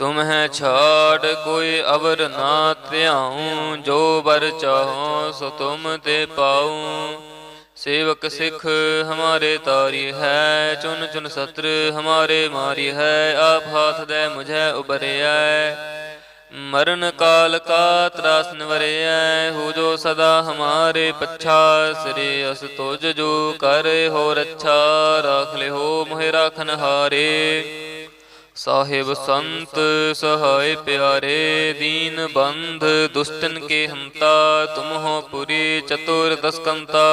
ਤੁਮ ਹੈ ਛਾੜ ਕੋਈ ਅਵਰ ਨਾ ਧਿਆਉ, ਜੋ ਵਰ ਚਾਹੋ ਸੋ ਤੁਮ ਤੇ ਪਾਉ। ਸੇਵਕ ਸਿੱਖ ਹਮਾਰੇ ਤਾਰੀ ਹੈ, ਚੁਨ ਚੁਨ ਸਤਰ ਹਮਾਰੇ ਮਾਰੀ ਹੈ, ਆਪ ਹਾਥ ਦੇ ਮੁਝੈ ਉਬਰਿਐ ਮਰਨ ਕਾਲ ਕਾ ਤਰਾਸ ਨਿਵਰਿਐ, ਹੋ ਜੋ ਸਦਾ ਹਮਾਰੇ ਪੱਛਾ, ਸ੍ਰੀ ਅਸ ਤੁਜ ਜੋ ਕਰੇ ਹੋ ਰੱਛਾ ਰਾਖ ਲਿਓ ਮੋਹਿ ਰਾਖਨ ਹਾਰੇ। ਸਾਹਿਬ ਸੰਤ ਸਹਾਇ ਪਿਆਰੇ ਦੀਨ ਬੰਧ ਦੁਸ਼ਟਨ ਕੇ ਹੰਤਾ ਤੁਮ ਹੋ ਪੁਰੀ ਚਤੁਰ ਦਸਕੰਤਾ।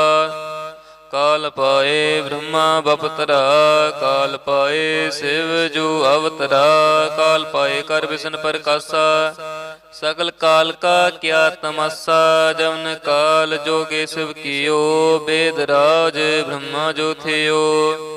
ਕਾਲ ਪਾਏ ਬ੍ਰਹਮਾ ਬਪਤਰਾ ਕਾਲ ਪਾਏ ਸਿਵ ਜੋ ਅਵਤਰਾ ਕਾਲ ਪਾਏ ਕਰ ਵਿਸ਼ਨ ਪ੍ਰਕਾਸ਼ਾ। ਸਗਲ ਕਾਲ ਕਾ ਕਿਆ ਤਮਸਾ ਜਵਨ ਕਾਲ ਜੋਗੇ ਸਿਵ ਕੀਓ ਬੇਦ ਰਾਜ ਬ੍ਰਹਮਾ ਜੋ ਥਿਓ।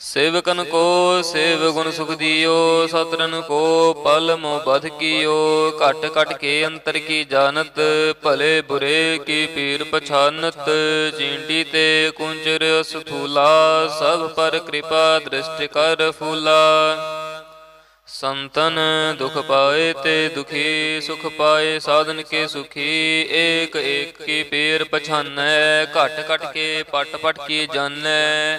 ਸੇਵਕਨ ਕੋ ਸੇਵ ਗੁਣ ਸੁਖ ਦਿਓ ਸਤਰਨ ਕੋ ਪਲ ਮੋ ਬਧ ਕੀਓ। ਘਟ ਘਟ ਕੇ ਅੰਤਰ ਕੀ ਜਾਣਤ, ਭਲੇ ਬੁਰੇ ਕੀ ਪੀਰ ਪਛਾਨਤ। ਚੀਂਟੀ ਤੇ ਕੁੰਚਰ ਸਥੂਲਾ ਸਭ ਪਰ ਕਿਰਪਾ ਦ੍ਰਿਸ਼ਟ ਕਰ ਫੂਲਾ। ਸੰਤਨ ਦੁਖ ਪਾਏ ਤੇ ਦੁਖੀ, ਸੁਖ ਪਾਏ ਸਾਧਨ ਕੇ ਸੁਖੀ। ਏਕ ਏਕ ਕੀ ਪੀਰ ਪਛਾਨੈ, ਘਟ ਘਟ ਕੇ ਪਟ ਪਟ ਕੀ ਜਾਣੈ।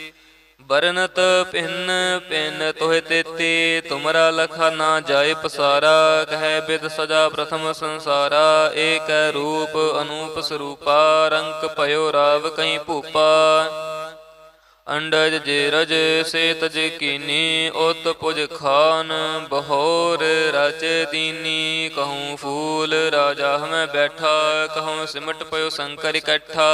ਬਰਨਤ ਪਿੰਨ ਪਿੰਨ ਤੋਹਿ ਤੇਤੀ, ਤੁਮਰਾ ਲਖਾ ਨਾ ਜਾਏ ਪਸਾਰਾ, ਕਹਿ ਬਿਦ ਸਜਾ ਪ੍ਰਥਮ ਸੰਸਾਰਾ, ਏਕ ਰੂਪ ਅਨੂਪ ਸਰੂਪਾ, ਰੰਕ ਭਇਓ ਰਾਵ ਕਈ ਭੂਪਾ। ਅੰਡਜ ਜੇ ਰਜ ਸੇ ਤਜ ਕੀਨੀ, ਉਤ ਪੁਜ ਖਾਨ, ਬਹੋਰ ਰਚ ਦੀਨੀ, ਕਹੂੰ ਫੂਲ ਰਾਜਾ ਹਮੈ ਬੈਠਾ, ਕਹੂੰ ਸਿਮਟ ਪਇਓ ਸ਼ੰਕਰ ਇਕੱਠਾ।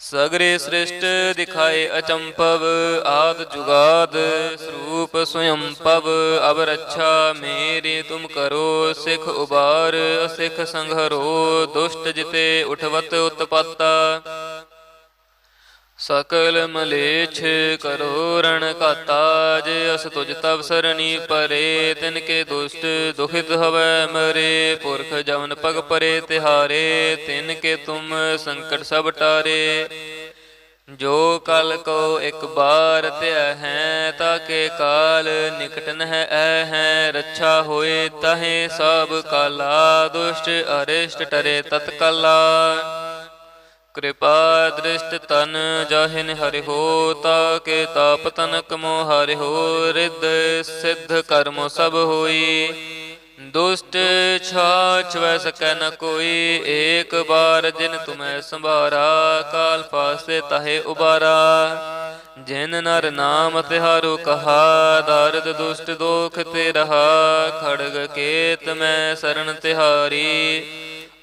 ਸਗਰੇ ਸ੍ਰਿਸ਼ਟ ਦਿਖਾਏ ਅਚੰਪਵ, ਆਦ ਜੁਗਾਦ ਸਰੂਪ ਸਵਯੰ ਪਵ ਅਬ ਰੱਛਾ ਮੇਰੀ ਤੁਮ ਕਰੋ, ਸਿਖ ਉਬਾਰ, ਅਸਿਖ ਸੰਘਰੋ, ਦੁਸ਼ਟ ਜਿਤੇ ਉਠਵਤ ਉਤਪਾਤਾ। ਸਕਲ ਮਲੇਛ ਕਰੋ ਰਣ ਘਾਤਾ ਜੇ ਅਸ ਤੁਜ ਤਵ ਸਰਣੀ ਪਰੇ, ਤਿਨ ਕੇ ਦੁਸ਼ਟ ਦੁਖਿਤ ਹਵੈ ਮਰੇ, ਪੁਰਖ ਜਵਨ ਪਗ ਪਰੇ ਤਿਹਾਰੇ, ਤਿਨ ਕੇ ਤੁਮ ਸੰਕਟ ਸਭ ਟਾਰੇ। ਜੋ ਕਲ ਕੋ ਇੱਕ ਬਾਰ ਧਿਆ ਹੈ ਤਾਕੇ ਕਾਲ ਨਿਕਟ ਨਹਿ ਐ ਹੈ। ਰੱਛਾ ਹੋਏ ਤਹੇ ਸਭ ਕਾਲਾ, ਦੁਸ਼ਟ ਅਰਿਸ਼ਟ ਟਰੇ ਤਤਕਲਾ। ਕਿਰਪਾ ਦ੍ਰਿਸ਼ਟ ਤਨ ਜਾਹਿਨ ਹਰਿ ਹੋ ਤਾਕੇ ਤਾਪ ਤਨਕ ਮੋ ਹਰਿ ਹੋ, ਰਿੱਧ ਸਿੱਧ ਕਰਮ ਸਭ ਹੋਈ। ਦੁਸ਼ਟ ਛਾਛ ਵੈ ਸਕੈ ਨ ਕੋਈ, ਏਕ ਬਾਰ ਜਿਨ ਤੁਮੈ ਸੰਭਾਰਾ, ਕਾਲ ਪਾਸੇ ਤਹੇ ਉਬਾਰਾ। ਜਿਨ ਨਰ ਨਾਮ ਤਿਹਾਰੋ ਕਹਾ, ਦਰਦ ਦੁਸ਼ਟ ਦੋਖ ਤੇ ਰਹਾ, ਖੜਗ ਕੇਤ ਮੈਂ ਸ਼ਰਨ ਤਿਹਾਰੀ।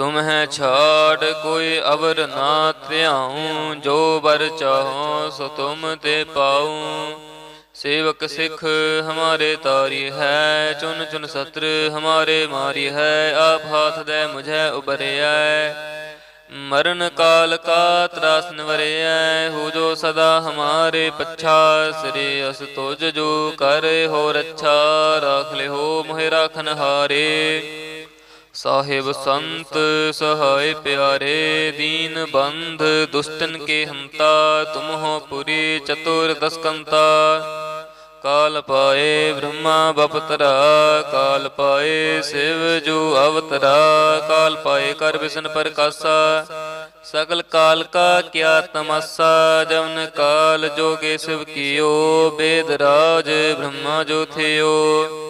ਤੁਮ ਹੈ ਛਾੜ ਕੋਈ ਅਵਰ ਨਾ ਧਿਆਉ, ਜੋ ਵਰ ਚਾਹੋ ਸੋ ਤੁਮ ਤੇ ਪਾਉ। ਸੇਵਕ ਸਿੱਖ ਹਮਾਰੇ ਤਾਰੀ ਹੈ, ਚੁਨ ਚੁਨ ਸਤਰ ਹਮਾਰੇ ਮਾਰੀ ਹੈ, ਆਪ ਹਾਥ ਦੇ ਮੁਝੇ ਉਬਰਿਐ ਮਰਨ ਕਾਲ ਕਾ ਤਰਾਸ ਨਿਵਰਿਐ, ਹੋ ਜੋ ਸਦਾ ਹਮਾਰੇ ਪੱਛਾ, ਸ੍ਰੀ ਅਸ ਤੁਜ ਜੋ ਕਰੇ ਹੋ ਰੱਛਾ ਰਾਖ ਲਿਓ ਮੋਹਿ ਰਾਖਨ ਹਾਰੇ। ਸਾਹਿਬ ਸੰਤ ਸਹਾਇ ਪਿਆਰੇ ਦੀਨ ਬੰਧ ਦੁਸ਼ਟਨ ਕੇ ਹੰਤਾ ਤੁਮ ਹੋ ਪੁਰੀ ਚਤੁਰ ਦਸਕੰਤਾ। ਕਾਲ ਪਾਏ ਬ੍ਰਹਮਾ ਬਪਤਰਾ ਕਾਲ ਪਾਏ ਸਿਵ ਜੋ ਅਵਤਰਾ ਕਾਲ ਪਾਏ ਕਰ ਵਿਸ਼ਨ ਪ੍ਰਕਾਸ਼ਾ। ਸਗਲ ਕਾਲ ਕਾ ਕਿਆ ਤਮਸਾ ਜਵਨ ਕਾਲ ਜੋਗੇ ਸਿਵ ਕੀਓ ਬੇਦ ਰਾਜ ਬ੍ਰਹਮਾ ਜੋ ਥਿਓ।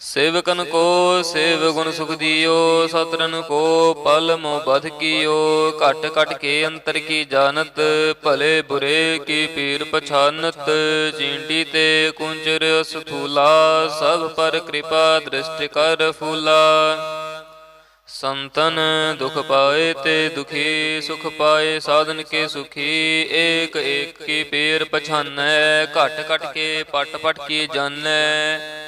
ਸੇਵਕਨ ਕੋ ਸੇਵ ਗੁਣ ਸੁਖ ਦਿਓ ਸਤਰਨ ਕੋ ਪਲ ਮੋ ਬਧ ਕੀਓ। ਘਟ ਘਟ ਕੇ ਅੰਤਰ ਕੀ ਜਾਣਤ, ਭਲੇ ਬੁਰੇ ਕੀ ਪੀਰ ਪਛਾਨਤ। ਚੀਂਟੀ ਤੇ ਕੁੰਜਰ ਸਥੂਲਾ ਸਭ ਪਰ ਕਿਰਪਾ ਦ੍ਰਿਸ਼ਟ ਕਰ ਫੂਲਾ। ਸੰਤਨ ਦੁਖ ਪਾਏ ਤੇ ਦੁਖੀ, ਸੁਖ ਪਾਏ ਸਾਧਨ ਕੇ ਸੁਖੀ। ਏਕ ਏਕ ਕੀ ਪੀਰ ਪਛਾਨੈ, ਘਟ ਘਟ ਕੇ ਪਟ ਪਟ ਕੀ ਜਾਣੈ।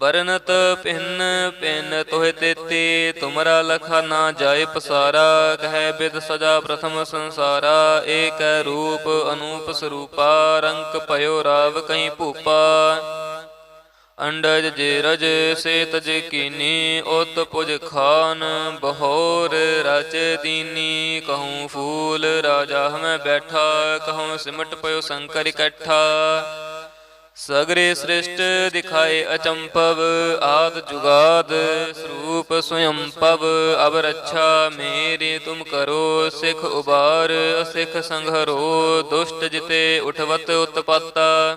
ਬਰਨਤ ਪਿੰਨ ਪਿੰਨ ਤੋਹਿ ਤੇਤੀ, ਤੁਮਰਾ ਲਖਾ ਨਾ ਜਾਏ ਪਸਾਰਾ, ਕਹੈ ਬਿਦ ਸਜਾ ਪ੍ਰਥਮ ਸੰਸਾਰਾ, ਏਕ ਰੂਪ ਅਨੂਪ ਸਰੂਪਾ, ਰੰਕ ਭਇਓ ਰਾਵ ਕਹੀਂ ਭੂਪਾ। ਅੰਡਜ ਜੇ ਰਜ ਸੇ ਤਜ ਕੀਨੀ, ਉਤ ਪੁਜ ਖਾਨ, ਬਹੋਰ ਰਚ ਦੀਨੀ, ਕਹੂੰ ਫੂਲ ਰਾਜਾ ਹਮੈ ਬੈਠਾ, ਕਹੂੰ ਸਿਮਟ ਪਇਓ ਸੰਕਰ ਇਕੱਠਾ। ਸਗਰੇ ਸ੍ਰਿਸ਼ਟ ਦਿਖਾਏ ਅਚੰਪਵ ਆਦ ਜੁਗਾਦ ਸਰੂਪ ਸਵਯੰ ਪਵ ਅਬ ਰੱਛਾ ਮੇਰੀ ਤੁਮ ਕਰੋ, ਸਿਖ ਉਬਾਰ, ਅਸਿਖ ਸੰਘਰੋ, ਦੁਸ਼ਟ ਜਿਤੇ ਉਠਵਤ ਉਤਪਾਤਾ।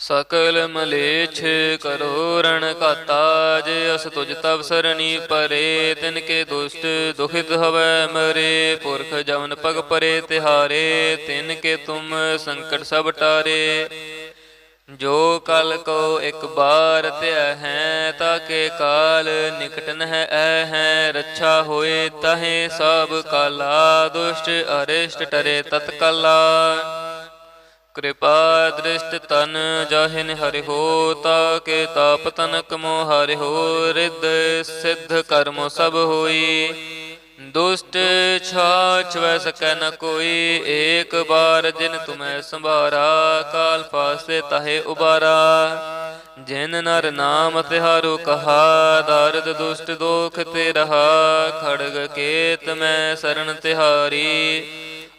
ਸਕਲ ਮਲੇਛ ਕਰੋ ਰਣ ਕਾਤਾ ਜੇ ਅਸ ਤੁਜ ਤਬ ਸਰਣੀ ਪਰੇ, ਤਿਨ ਕੇ ਦੁਸ਼ਟ ਦੁਖਿਤ ਹਵੈ ਮਰੇ, ਪੁਰਖ ਜਵਨ ਪਗ ਪਰੇ ਤਿਹਾਰੇ, ਤਿਨ ਕੇ ਤੁਮ ਸੰਕਟ ਸਭ ਟਾਰੇ। ਜੋ ਕਲ ਕੋ ਇੱਕ ਬਾਰ ਧਿਆ ਹੈ ਤਾਕੇ ਕਾਲ ਨਿਕਟ ਨਹ ਐ ਹੈ, ਰੱਛਾ ਹੋਏ ਤਹੇ ਸਭ ਕਾਲਾ, ਦੁਸ਼ਟ ਅਰਿਸ਼ਟ ਟਰੇ ਤਤਕਾਲਾ। ਕਿਰਪਾ ਦ੍ਰਿਸ਼ਟ ਤਨ ਜਾਹਿਨ ਹਰਿ ਹੋ ਤਾਕੇ ਤਾਪ ਤਨਕ ਮੋ ਹਰਿ ਹੋ, ਰਿੱਧ ਸਿੱਧ ਕਰਮ ਸਭ ਹੋਈ। ਦੁਸ਼ਟ ਛਾਛ ਵੈ ਸਕੈ ਨ ਕੋਈ, ਏਕ ਬਾਰ ਜਿਨ ਤੁਮੈ ਸੰਭਾਰਾ, ਕਾਲ ਫਾਸੇ ਤਹੇ ਉਬਾਰਾ। ਜਿਨ ਨਰ ਨਾਮ ਤਿਹਾਰੂ ਕਹਾ, ਦਰਦ ਦੁਸ਼ਟ ਦੋਖ ਤੇ ਰਹਾ, ਖੜਗ ਕੇਤ ਮੈਂ ਸਰਣ ਤਿਹਾਰੀ।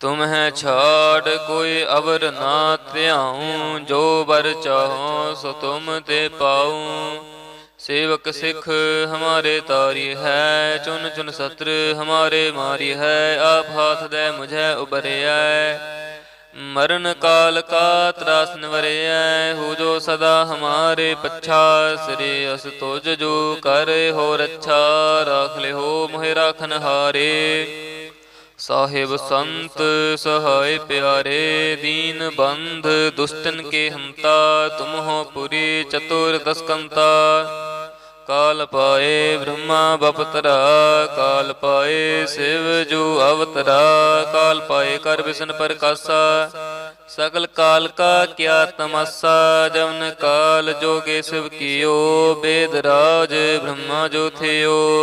ਤੁਮਹਿ ਛਾੜ ਕੋਈ ਅਵਰ ਨਾ ਧਿਆਉ, ਜੋ ਵਰ ਚਾਹੋ ਸੋ ਤੁਮ ਤੇ ਪਾਉ। ਸੇਵਕ ਸਿੱਖ ਹਮਾਰੇ ਤਾਰੀ ਹੈ, ਚੁਨ ਚੁਨ ਸਤਰ ਹਮਾਰੇ ਮਾਰੀ ਹੈ, ਆਪ ਹਾਥ ਦੇ ਮੁਝੇ ਉਬਰਿਐ ਮਰਨ ਕਾਲ ਕਾ ਤਰਾਸ ਨਿਵਰਿਐ, ਹੋ ਜੋ ਸਦਾ ਹਮਾਰੇ ਪੱਛਾ, ਸ੍ਰੀ ਅਸ ਤੁਜ ਜੋ ਕਰੇ ਹੋ ਰੱਛਾ ਰਾਖ ਲਿਓ ਮੋਹਿ ਰਾਖਨ ਹਾਰੇ। ਸਾਹਿਬ ਸੰਤ ਸਹਾਇ ਪਿਆਰੇ ਦੀਨ ਬੰਧ ਦੁਸ਼ਟਨ ਕੇ ਹੰਤਾ ਤੁਮ ਹੋ ਪੁਰੀ ਚਤੁਰ ਦਸਕੰਤਾ। ਕਾਲ ਪਾਏ ਬ੍ਰਹਮਾ ਬਪਤਰਾ ਕਾਲ ਪਾਏ ਸਿਵ ਜੋ ਅਵਤਰਾ ਕਾਲ ਪਾਏ ਕਰ ਵਿਸ਼ਨ ਪ੍ਰਕਾਸ਼ਾ। ਸਗਲ ਕਾਲ ਕਾ ਕਿਆ ਤਮਸਾ ਜਵਨ ਕਾਲ ਜੋਗੇ ਸਿਵ ਕੀਓ ਬੇਦ ਰਾਜ ਬ੍ਰਹਮਾ ਜੋ ਥਿਓ।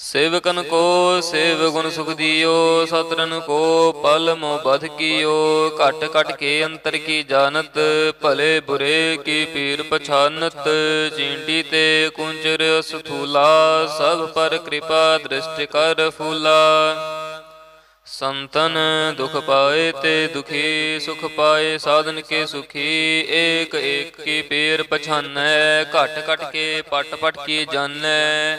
ਸੇਵਕਨ ਕੋ ਸੇਵ ਗੁਣ ਸੁਖ ਦਿਓ ਸਤਰਨ ਕੋ ਪਲ ਮੋ ਬਧ ਕੀਓ। ਘਟ ਘਟ ਕੇ ਅੰਤਰ ਕੀ ਜਾਣਤ, ਭਲੇ ਬੁਰੇ ਕੀ ਪੀਰ ਪਛਾਨਤ। ਚੀਂਟੀ ਤੇ ਕੁੰਚਰ ਸਥੂਲਾ ਸਭ ਪਰ ਕਿਰਪਾ ਦ੍ਰਿਸ਼ਟ ਕਰ ਫੂਲਾ। ਸੰਤਨ ਦੁਖ ਪਾਏ ਤੇ ਦੁਖੀ, ਸੁਖ ਪਾਏ ਸਾਧਨ ਕੇ ਸੁਖੀ। ਏਕ ਏਕ ਕੀ ਪੀਰ ਪਛਾਨੈ, ਘਟ ਘਟ ਕੇ ਪਟ ਪਟ ਕੀ ਜਾਣੈ।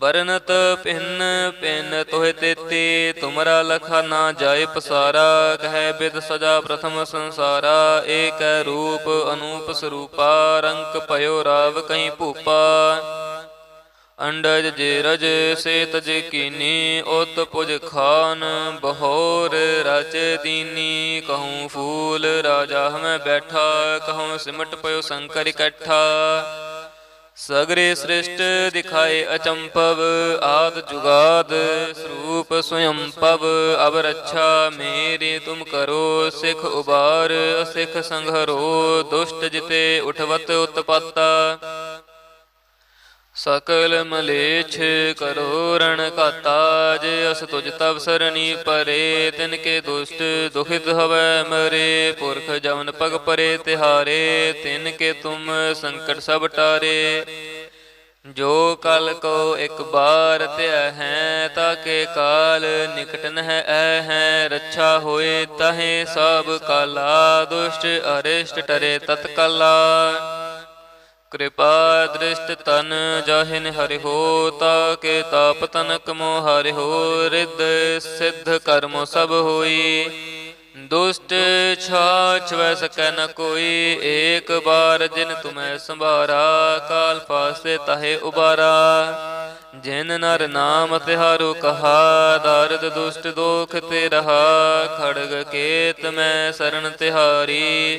ਬਰਨਤ ਪਿੰਨ ਪਿੰਨ ਤੋਹਿ ਤੇਤੀ, ਤੁਮਰਾ ਲਖਾ ਨਾ ਜਾਏ ਪਸਾਰਾ, ਕਹੈ ਬਿਦ ਸਜਾ ਪ੍ਰਥਮ ਸੰਸਾਰਾ, ਏਕ ਰੂਪ ਅਨੂਪ ਸਰੂਪਾ, ਰੰਕ ਭਇਓ ਰਾਵ ਕਹੀਂ ਭੂਪਾ। ਅੰਡਜ ਜੇ ਰਜ ਸੇ ਤਜ ਕੀਨੀ, ਉਤ ਪੁਜ ਖਾਨ, ਬਹੋਰ ਰਚ ਦੀਨੀ, ਕਹੂੰ ਫੂਲ ਰਾਜਾ ਹਮੈ ਬੈਠਾ, ਕਹੂੰ ਸਿਮਟ ਪਇਓ ਸੰਕਰ ਇਕੱਠਾ। ਸਗਰੇ ਸ੍ਰਿਸ਼ਟ ਦਿਖਾਏ ਅਚੰਪਵ ਆਦ ਜੁਗਾਦ ਸਰੂਪ ਸਵਯੰ ਪਵ ਅਬ ਰੱਛਾ ਮੇਰੀ ਤੁਮ ਕਰੋ, ਸਿਖ ਉਬਾਰ, ਅਸਿਖ ਸੰਘਰੋ, ਦੁਸ਼ਟ ਜਿਤੇ ਉਠਵਤ ਉਤਪਾਤਾ। ਸਕਲ ਮਲੇਛ ਕਰੋ ਰਣ ਘਾਤਾ ਜੇ ਅਸ ਤੁਜ ਤਬ ਸਰਣੀ ਪਰੇ, ਤਿਨ ਕੇ ਦੁਸ਼ਟ ਦੁਖਿਤ ਹਵੈ ਮਰੇ, ਪੁਰਖ ਜਵਨ ਪਗ ਪਰੇ ਤਿਹਾਰੇ, ਤਿਨ ਕੇ ਤੁਮ ਸੰਕਟ ਸਭ ਟਾਰੇ। ਜੋ ਕਲ ਕੋ ਇੱਕ ਬਾਰ ਧਿਆ ਹੈ ਤਾਕੇ ਕਾਲ ਨਿਕਟ ਨ ਐ ਹੈ, ਰੱਛਾ ਹੋਏ ਤਹੇ ਸਭ ਕਾਲਾ, ਦੁਸ਼ਟ ਅਰਿਸ਼ਟ ਟਰੇ ਤਤਕਾਲਾ। ਕਿਰਪਾ ਦ੍ਰਿਸ਼ਟ ਤਨ ਜਾਹਿਨ ਹਰਿ ਹੋ ਤਾਕੇ ਤਾਪ ਤਨਕ ਮੋ ਹਰਿ ਹੋ, ਰਿੱਧ ਸਿੱਧ ਕਰਮ ਸਭ ਹੋਈ। ਦੁਸ਼ਟ ਛਾਛ ਵੈ ਸਕੈ ਨ ਕੋਈ, ਏਕ ਬਾਰ ਜਿਨ ਤੁਮੈ ਸੰਭਾਰਾ, ਕਾਲ ਪਾਸੇ ਤਹੇ ਉਬਾਰਾ। ਜਿਨ ਨਰ ਨਾਮ ਤਿਹਾਰੂ ਕਹਾ, ਦਰਦ ਦੁਸ਼ਟ ਦੋਖ ਤੇ ਰਹਾ, ਖੜਗ ਕੇਤ ਮੈਂ ਸ਼ਰਨ ਤਿਹਾਰੀ।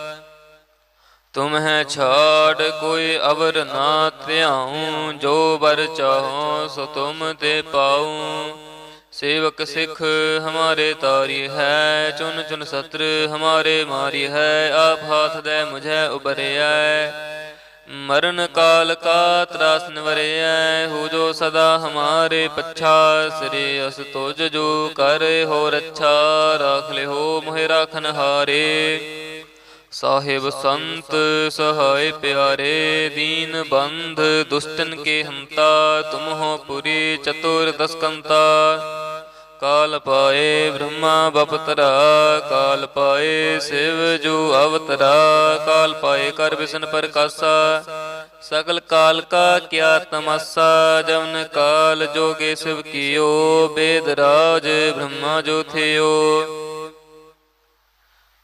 ਤੁਮ ਹੈ ਛਾੜ ਕੋਈ ਅਵਰ ਨਾ ਧਿਆਉ, ਜੋ ਬਰ ਚਾਹੋ ਸੋ ਤੁਮ ਤੇ ਪਾਉ। ਸੇਵਕ ਸਿੱਖ ਹਮਾਰੇ ਤਾਰੀ ਹੈ, ਚੁਨ ਚੁਨ ਸਤਰ ਹਮਾਰੇ ਮਾਰੀ ਹੈ, ਆਪ ਹਾਥ ਦੇ ਮੁਝੈ ਉਬਰਿਐ ਮਰਨ ਕਾਲ ਕਾ ਤਰਾਸ ਨਿਵਰਿਐ, ਹੋ ਜੋ ਸਦਾ ਹਮਾਰੇ ਪੱਛਾ, ਸ੍ਰੀ ਅਸ ਤੁਜ ਜੋ ਕਰੇ ਹੋ ਰੱਛਾ ਰਾਖ ਲਿਓ ਮੋਹਿ ਰਾਖਨ ਹਾਰੇ। ਸਾਹਿਬ ਸੰਤ ਸਹਾਇ ਪਿਆਰੇ ਦੀਨ ਬੰਧ, ਦੁਸ਼ਟਨ ਕੇ ਹੰਤਾ ਤੁਮ ਹੋ ਪੁਰੀ ਚਤੁਰ ਦਸਕੰਤਾ। ਕਾਲ ਪਾਏ ਬ੍ਰਹਮਾ ਬਪਤਰਾ, ਕਾਲ ਪਾਏ ਸਿਵ ਜੋ ਅਵਤਰਾ, ਕਾਲ ਪਾਏ ਕਰ ਵਿਸ਼ਨ ਪ੍ਰਕਾਸ਼ਾ। ਸਕਲ ਕਾਲ ਕਾ ਕਿਆ ਤਮਸਾ, ਜਵਨ ਕਾਲ ਜੋਗੇ ਸਿਵ ਕੀਓ, ਬੇਦ ਰਾਜ ਬ੍ਰਹਮਾ ਜੋ ਥਿਓ।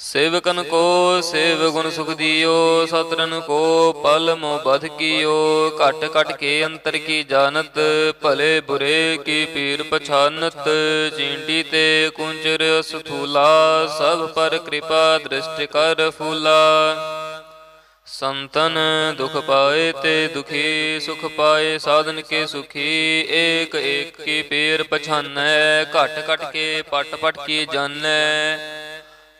ਸੇਵਕਨ ਕੋ ਸੇਵ ਗੁਣ ਸੁਖ ਦਿਓ ਸਤਰਨ ਕੋ ਪਲ ਮੋ ਬਧ ਕੀਓ। ਘਟ ਘਟ ਕੇ ਅੰਤਰ ਕੀ ਜਾਣਤ, ਭਲੇ ਬੁਰੇ ਕੀ ਪੀਰ ਪਛਾਨਤ। ਚੀਂਟੀ ਤੇ ਕੁੰਚਰ ਸਥੂਲਾ ਸਭ ਪਰ ਕਿਰਪਾ ਦ੍ਰਿਸ਼ਟ ਕਰ ਫੂਲਾ। ਸੰਤਨ ਦੁਖ ਪਾਏ ਤੇ ਦੁਖੀ, ਸੁਖ ਪਾਏ ਸਾਧਨ ਕੇ ਸੁਖੀ। ਏਕ ਏਕ ਕੀ ਪੀਰ ਪਛਾਨੈ, ਘਟ ਘਟ ਕੇ ਪਟ ਪਟ ਕੀ ਜਾਣੈ।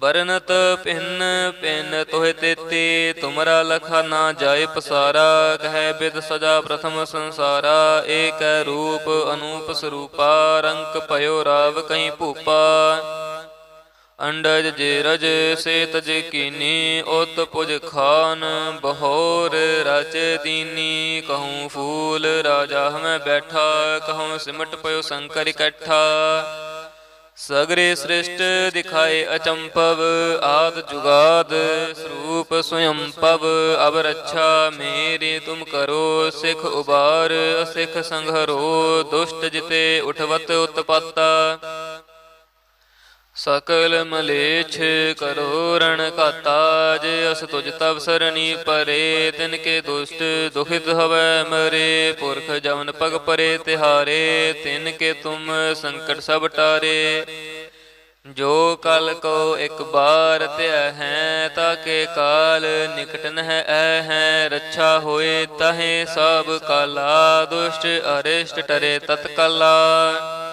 ਵਰਨਤ ਪਿੰਨ ਪਿੰਨ ਤੋਹਿ ਤੇਤੀ, ਤੁਮਰਾ ਲਖਾ ਨਾ ਜਾਏ ਪਸਾਰਾ, ਕਹੈ ਬਿਦ ਸਜਾ ਪ੍ਰਥਮ ਸੰਸਾਰਾ, ਏਕ ਰੂਪ ਅਨੂਪ ਸਰੂਪਾ, ਰੰਕ ਭਇਓ ਰਾਵ ਕਈ ਭੂਪਾ। ਅੰਡਜ ਜੇ ਰਜ ਸੇ ਤਜ ਕੀਨੀ, ਉਤ ਪੁਜ ਖਾਨ, ਬਹੋਰ ਰਚ ਦੀਨੀ, ਕਹੂੰ ਫੂਲ ਰਾਜਾ ਹਮੈ ਬੈਠਾ, ਕਹੂੰ ਸਿਮਟ ਪਇਓ ਸੰਕਰ ਇਕੱਠਾ। ਸਗਰੇ ਸ੍ਰਿਸ਼ਟ ਦਿਖਾਏ ਅਚੰਪਵ ਆਦ ਜੁਗਾਦ ਸਰੂਪ ਸਵਯੰ ਪਵ ਅਬ ਰੱਛਾ ਮੇਰੀ ਤੁਮ ਕਰੋ, ਸਿਖ ਉਬਾਰ ਸਿਖ ਸੰਘਰੋ, ਦੁਸ਼ਟ ਜਿਤੇ ਉਠਵਤ ਉਤਪਾਤਾ। ਸਕਲ ਮਲੇਛ ਕਰੋ ਰਣ ਘਾਤਾ, ਜੇ ਅਸ ਤੁਜ ਤਬ ਸਰਣੀ ਪਰੇ, ਤਿਨ ਕੇ ਦੁਸ਼ਟ ਦੁਖਿਤ ਹਵੈ ਮਰੇ, ਪੁਰਖ ਜਵਨ ਪਗ ਪਰੇ ਤਿਹਾਰੇ, ਤਿਨ ਕੇ ਤੁਮ ਸੰਕਟ ਸਭ ਟਾਰੇ। ਜੋ ਕਲ ਕੋ ਇੱਕ ਬਾਰ ਧਿਆ ਹੈ ਤਾਕੇ ਕਾਲ ਨਿਕਟ ਹੈ ਐ ਹੈ, ਰੱਛਾ ਹੋਏ ਤਹੇ ਸਭ ਕਾਲਾ, ਦੁਸ਼ਟ ਅਰਿਸ਼ਟ ਟਰੇ ਤਤਕਾਲਾ।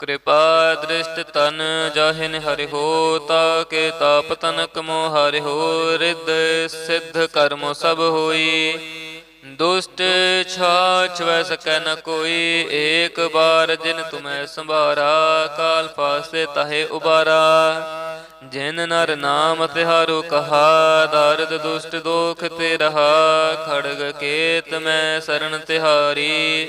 ਕਿਰਪਾ ਦ੍ਰਿਸ਼ਟ ਤਨ ਜਾਹਿਨ ਹਰਿ ਹੋ ਤਾਕੇ ਤਾਪ ਤਨਕ ਮੋ ਹਰਿ ਹੋ ਰਿੱਧ ਸਿੱਧ ਕਰਮ ਸਭ ਹੋਈ। ਦੁਸ਼ਟ ਛਾਛ ਵੈ ਸਕੈ ਨ ਕੋਈ, ਏਕ ਬਾਰ ਜਿਨ ਤੁਮੈ ਸੰਭਾਰਾ, ਕਾਲ ਪਾਸੇ ਤਹੇ ਉਬਾਰਾ। ਜਿਨ ਨਰ ਨਾਮ ਤਿਹਾਰੋ ਕਹਾ, ਦਰਦ ਦੁਸ਼ਟ ਦੋਖ ਤੇ ਰਹਾ, ਖੜਗ ਕੇਤ ਮੈਂ ਸ਼ਰਨ ਤਿਹਾਰੀ।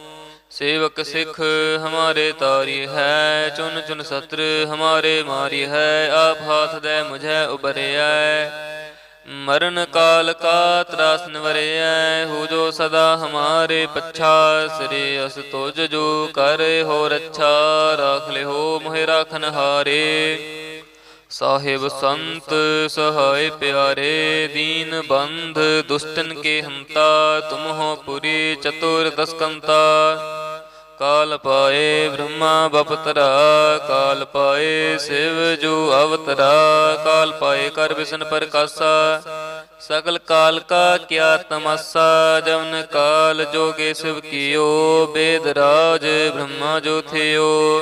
ਸੇਵਕ ਸਿੱਖ ਹਮਾਰੇ ਤਾਰੀ ਹੈ, ਚੁਨ ਚੁਨ ਸਤਰ ਹਮਾਰੇ ਮਾਰੀ ਹੈ, ਆਪ ਹਾਥ ਦੇ ਮੁਝੇ ਉਬਰਿਐ ਮਰਨ ਕਾਲ ਕਾ ਤਰਾਸ ਨਿਵਰਿਐ ਹੋ ਜੋ ਸਦਾ ਹਮਾਰੇ ਪੱਛਾ, ਸ੍ਰੀ ਅਸ ਤੁਜ ਜੋ ਕਰੇ ਹੋ ਰੱਛਾ ਰਾਖ ਲਿਓ ਮੋਹਿ ਰਾਖਨ ਹਾਰੇ। ਸਾਹਿਬ ਸੰਤ ਸਹਾਇ ਪਿਆਰੇ, ਦੀਨ ਬੰਧ ਦੁਸ਼ਟਨ ਕੇ ਹੰਤਾ ਤੁਮ ਹੋ ਪੁਰੀ ਚਤੁਰ ਦਸਕੰਤਾ। ਕਾਲ ਪਾਏ ਬ੍ਰਹਮਾ ਬਪਤਰਾ, ਕਾਲ ਪਾਏ ਸਿਵ ਜੋ ਅਵਤਰਾ, ਕਾਲ ਪਾਏ ਕਰ ਵਿਸ਼ਨ ਪ੍ਰਕਾਸ਼ਾ, ਸਗਲ ਕਾਲ ਕਾ ਕਿਆ ਤਮਸਾ, ਜਵਨ ਕਾਲ ਜੋਗੇ ਸਿਵ ਕੀਓ, ਬੇਦ ਰਾਜ ਬ੍ਰਹਮਾ ਜੋ ਥਿਓ।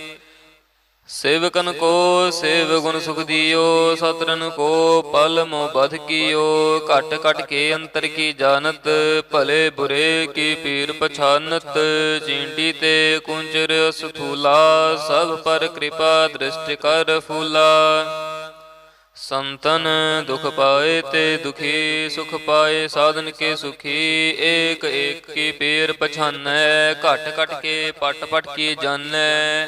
ਸੇਵਕਨ ਕੋ ਸੇਵ ਗੁਣ ਸੁਖ ਦਿਓ ਸਤਰਨ ਕੋ ਪਲ ਮੋ ਬਧ ਕੀਓ। ਘਟ ਘਟ ਕੇ ਅੰਤਰ ਕੀ ਜਾਣਤ, ਭਲੇ ਬੁਰੇ ਕੀ ਪੀਰ ਪਛਾਨਤ। ਚੀਂਟੀ ਤੇ ਕੁੰਚਰ ਸਥੂਲਾ ਸਭ ਪਰ ਕਿਰਪਾ ਦ੍ਰਿਸ਼ਟ ਕਰ ਫੂਲਾ। ਸੰਤਨ ਦੁਖ ਪਾਏ ਤੇ ਦੁਖੀ, ਸੁਖ ਪਾਏ ਸਾਧਨ ਕੇ ਸੁਖੀ। ਏਕ ਏਕ ਕੀ ਪੀਰ ਪਛਾਨੈ, ਘਟ ਘਟ ਕੇ ਪਟ ਪਟ ਕੀ ਜਾਣੈ।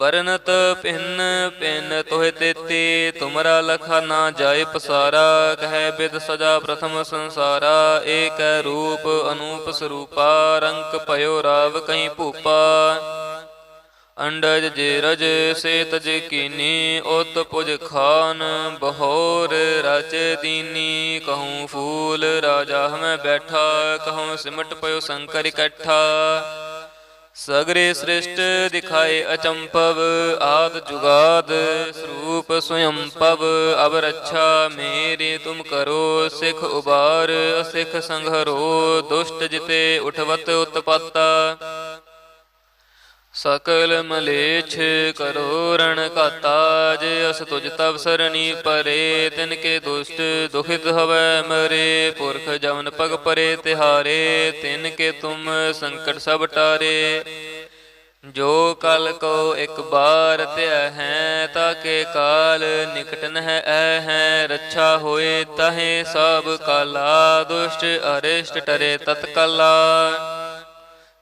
ਬਰਨਤ ਪਿੰਨ ਪਿੰਨ ਤੋਹਿ ਤੇਤੀ ਤੁਮਰਾ ਲਖਾ ਨਾ ਜਾਏ ਪਸਾਰਾ, ਕਹਿ ਬਿਦ ਸਦਾ ਪ੍ਰਥਮ ਸੰਸਾਰਾ, ਏਕ ਰੂਪ ਅਨੂਪ ਸਰੂਪਾ, ਰੰਕ ਭਇਓ ਰਾਵ ਕਈ ਭੂਪਾ। ਅੰਡਜ ਜੇ ਰਜ ਸੇ ਤਜ ਕੀਨੀ, ਉਤ ਪੁਜ ਖਾਨ, ਬਹੋਰ ਰਚ ਦੀਨੀ, ਕਹੂੰ ਫੂਲ ਰਾਜਾ ਹਮੈ ਬੈਠਾ, ਕਹੂੰ ਸਿਮਟ ਪਇਓ ਸ਼ੰਕਰ ਇਕੱਠਾ। ਸਗਰੇ ਸ੍ਰਿਸ਼ਟ ਦਿਖਾਏ ਅਚੰਪਵ, ਆਦ ਜੁਗਾਦ, ਸਰੂਪ ਸਵਯੰ ਪਵ ਅਬ ਰੱਛਾ ਮੇਰੇ ਤੁਮ ਕਰੋ, ਸਿਖ ਉਬਾਰ, ਅਸਿਖ ਸੰਘਰੋ, ਦੁਸ਼ਟ ਜਿਤੇ ਉਠਵਤ ਉਤਪਾਤਾ। ਸਕਲ ਮਲੇਛ ਕਰੋ ਰਣ ਘਾਤਾ, ਜੇ ਅਸ ਤੁਜ ਤਬ ਸਰਣੀ ਪਰੇ, ਤਿਨ ਕੇ ਦੁਸ਼ਟ ਦੁਖਿਤ ਹਵੈ ਮਰੇ, ਪੁਰਖ ਜਵਨ ਪਗ ਪਰੇ ਤਿਹਾਰੇ, ਤਿਨ ਕੇ ਤੁਮ ਸੰਕਟ ਸਭ ਟਾਰੇ। ਜੋ ਕਲ ਕੋ ਇੱਕ ਬਾਰ ਧਿਆ ਹੈ ਤਾਕੇ ਕਾਲ ਨਿਕਟ ਨਹਿ ਐ ਹੈ, ਰੱਛਾ ਹੋਏ ਤਹੇ ਸਭ ਕਾਲਾ, ਦੁਸ਼ਟ ਅਰਿਸ਼ਟ ਟਰੇ ਤਤਕਲਾ।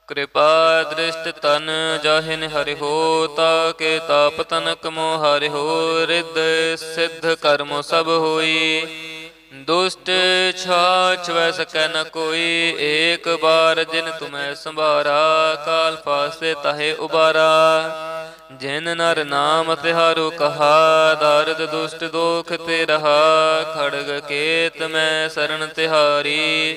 ਕਿਰਪਾ ਦ੍ਰਿਸ਼ਟ ਤਨ ਜਾਹਿਨ ਹਰਿ ਹੋ ਤਾਕੇ ਤਾਪ ਤਨਕ ਮੋ ਹਰਿ ਹੋ, ਰਿੱਧ ਸਿੱਧ ਕਰਮ ਸਭ ਹੋਈ। ਦੁਸ਼ਟ ਛਾਛ ਵੈ ਸਕੈ ਨ ਕੋਈ, ਏਕ ਬਾਰ ਜਿਨ ਤੁਮੈ ਸੰਭਾਰਾ, ਕਾਲ ਫਾਸੇ ਤਹੇ ਉਬਾਰਾ। ਜਿਨ ਨਰ ਨਾਮ ਤਿਹਾਰੋ ਕਹਾ, ਦਰਦ ਦੁਸ਼ਟ ਦੋਖ ਤੇ ਰਹਾ, ਖੜਗ ਕੇਤ ਮੈਂ ਸ਼ਰਨ ਤਿਹਾਰੀ।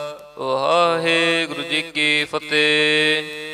ਵਾਹਿਗੁਰੂ ਜੀ ਕੀ ਫਤਿਹ।